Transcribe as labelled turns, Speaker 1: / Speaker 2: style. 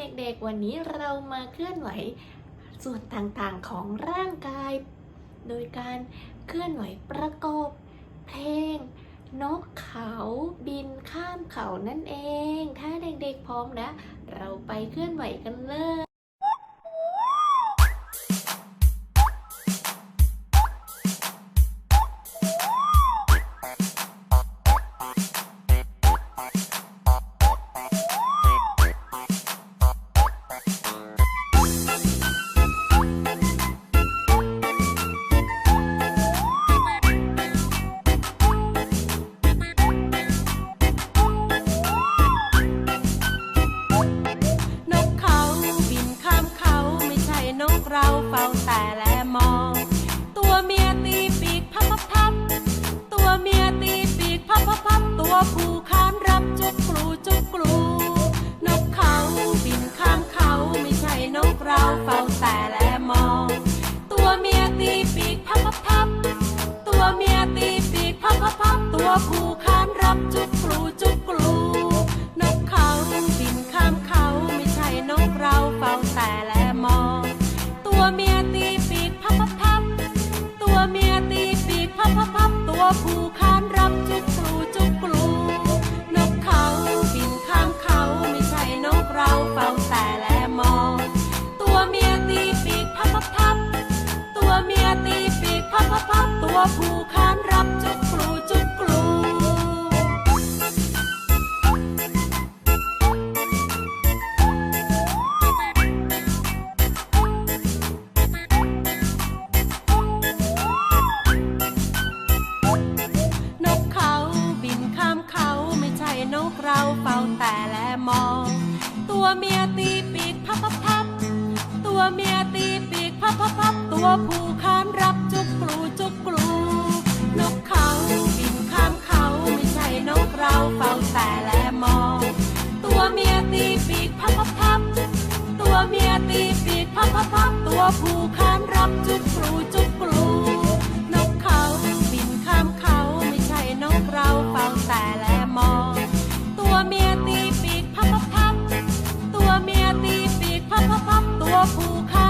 Speaker 1: เด็กๆ วันนี้เรามาเคลื่อนไหวส่วนต่างๆของร่างกาย โดยการเคลื่อนไหวประกอบเพลง นกเขาบินข้ามเขานั่นเอง ถ้าเด็กๆพร้อมนะ เราไปเคลื่อนไหวกันเลย
Speaker 2: เราเฝ้าแต่แลมอง ตัวเมียตีปีกพับพับพับตัวเมียตีปีกพับพับพับตัวผู้ค้านรับจุกกลูจุกกลู ผู้ค้านรับ มอ ตัวเมียตีปีกพับพับพับตัวเมียตีปีกพับพับพับตัวผู้ข้านรับจุกกลูจุกกลูนกเขาบินข้ามเขาไม่ใช่นกเราเฝ้าแต่แลมอง ตัวเมียตีปีกพับพับพับตัวเมียตีปีกพับพับพับตัวผู้ข้านรับจุกกลูจุกกลูนกเขาบินข้ามเขาไม่ใช่นกเราเฝ้าแต่ 不怕